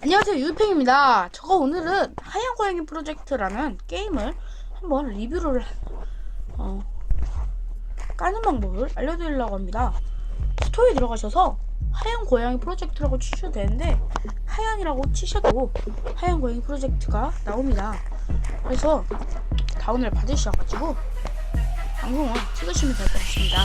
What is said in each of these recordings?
안녕하세요 유팽입니다. 제가 오늘은 하얀 고양이 프로젝트라는 게임을 한번 리뷰를 어, 까는 방법을 알려드리려고 합니다. 스토리에 들어가셔서 하얀 고양이 프로젝트라고 치셔도 되는데 하얀이라고 치셔도 하얀 고양이 프로젝트가 나옵니다. 그래서 다운을 받으셔가지고 방송을 찍으시면 될 것 같습니다.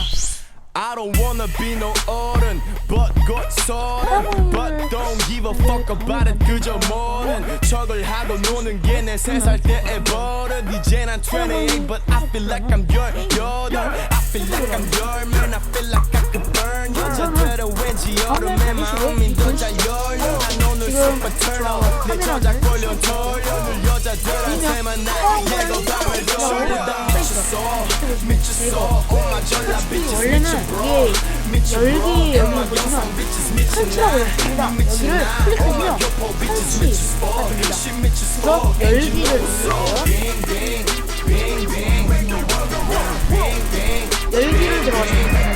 I don't wanna be no 어른 but got 서른 but don't give a fuck about it 그저 뭐는 척을 하고 노는 게 내 세 살 때의 버릇. 이제 난 28 but I feel like I'm 열여덟. I feel like I'm 열면 I feel like I could burn 여자들은 왠지 여름에 마음이 더잘 열려 난 오늘 super turn up 내 저작 볼륨 돌려 늘 여자들한테만 나 얘가 밤을 다 미쳤어 미쳤어. 엄마 전라 원래는 이게 열기 여기 보시면 펀치라고 있습니다. 여기를 클릭하면 펀치가 됩니다. 그래서 열기를 누르세요. 열기를 들어가시면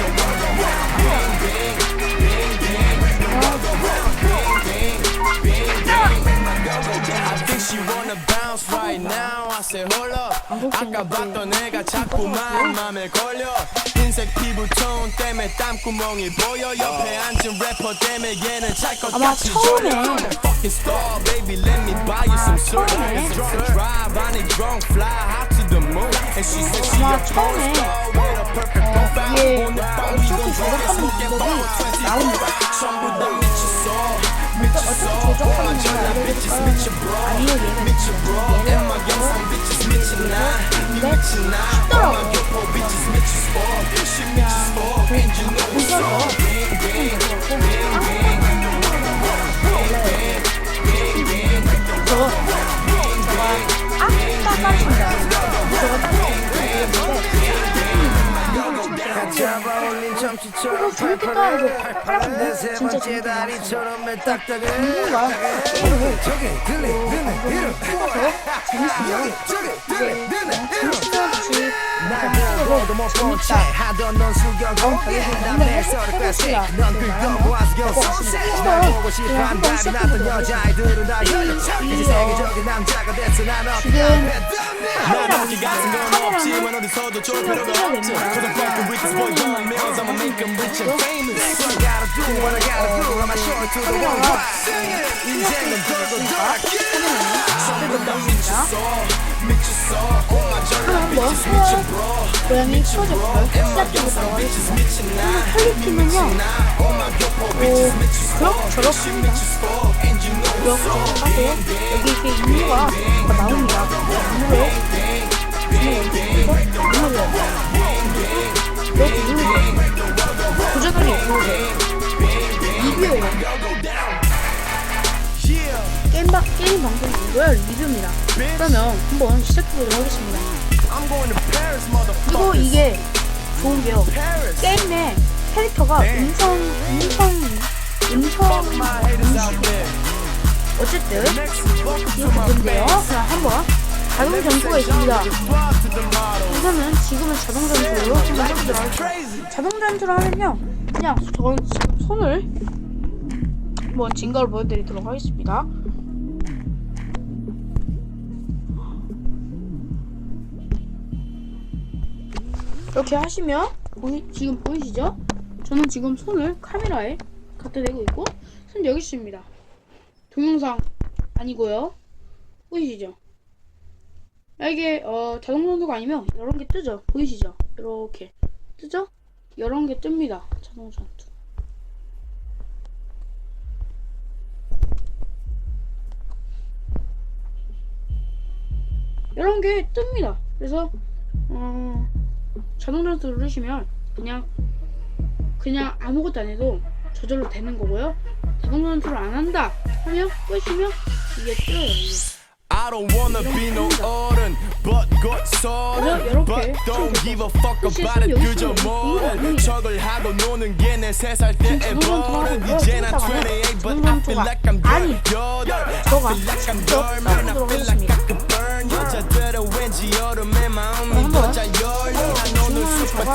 she wanna bounce right now. Hold up. 아까 봤던 애가 자꾸만 맘에 걸려. 흰색 피부톤 때문에 땀구멍이 보여. 옆에 앉은 래퍼 때문에 얘는 찰것 아마 같이 처음에 졸려. I'm a fucking star, baby. Let me buy you some syrup. 처음에 Drunk drive, I need drunk fly high to the moon. And she said she 아마 a porn 처음에 star with a perfect profile. 이게 오늘 밤 we gon' drink and smoke and ball with 20 나옵니다. 전부. Bitches 미쳐 bro. 아니요 얘는. 엄마 교포 bitches 점치처럼 저렇게 팔팔해 까야죠. 팔팔한 내세 진짜 재밌게 드네. 이름 재밌어요. 저기 들리 드네 이름 혹시 날 보고도 못본채 하던 넌 숙여고개 남의 소리 뺏기 넌 긁어고 와서 겨웠어 날 보고 싶어 한 답이 났던 여자아이들은 다 열려 이제 세계적인 남자가 됐어. 난 없다 지금 건없 I'm him rich and famous. I gotta do what I gotta do I'ma show it to the world Sing it 인생은 돌고 돌아 전부 다 미쳤어. 미쳤어. 엄마 미쳐 bro. 고양이. 한번 클릭키면요. 엄마 교포 오. 그럭 저럭 She 합니다. 미쳐 sport. And you know 그럭 저럭 하고 여기 이렇게 다 나옵니다. 임무에 임무를 이렇게 게임, 바, 게임 방송이고요. 리뷰입니다. 그러면 한번 시작해보도록 하겠습니다. 그리고 이게 좋은 게요. Paris. 게임 내 캐릭터가 음성, 음성, 음성 there. 어쨌든 된대요. fans. 자, 한번 자동 전투가 있습니다. 우선은 지금은 자동 전투로 한번 해보도록. Crazy. 자동 전투를 하면요. 그냥 저 손을 한번 증거를 보여드리도록 하겠습니다. 이렇게 하시면 보이, 지금 보이시죠? 저는 지금 손을 카메라에 갖다 대고 있고 손 여기 있습니다. 동영상 아니고요. 보이시죠? 이게 어, 자동 전투가 아니면 이런 게 뜨죠. 보이시죠? 이렇게 뜨죠? 이런 게 뜹니다. 자동 전투. 이런 게 뜹니다. 그래서 어, 자동 전투 누르시면 그냥 그냥 아무것도 안 해도 저절로 되는 거고요. 자동 전투를 안 한다 하면 끄시면 이게 뜨요. 이게. I don't wanna be no 어른 but got 서른 그래서 but 이렇게 don't 손 give a fuck about it 그저 아닙니다. 척을 하고 노는 게 내 세살 때의 버릇. 이제 난좀28 but I feel like I'm 아니, 열여덟 I 저가 feel like I'm 열면 I feel like. I could burn 여자들은 왠지 여름에 마음이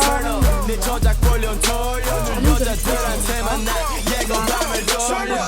turn up 내 저작 볼륨 돌려 눈 여자들한테만 난 얘가 맘을 돌려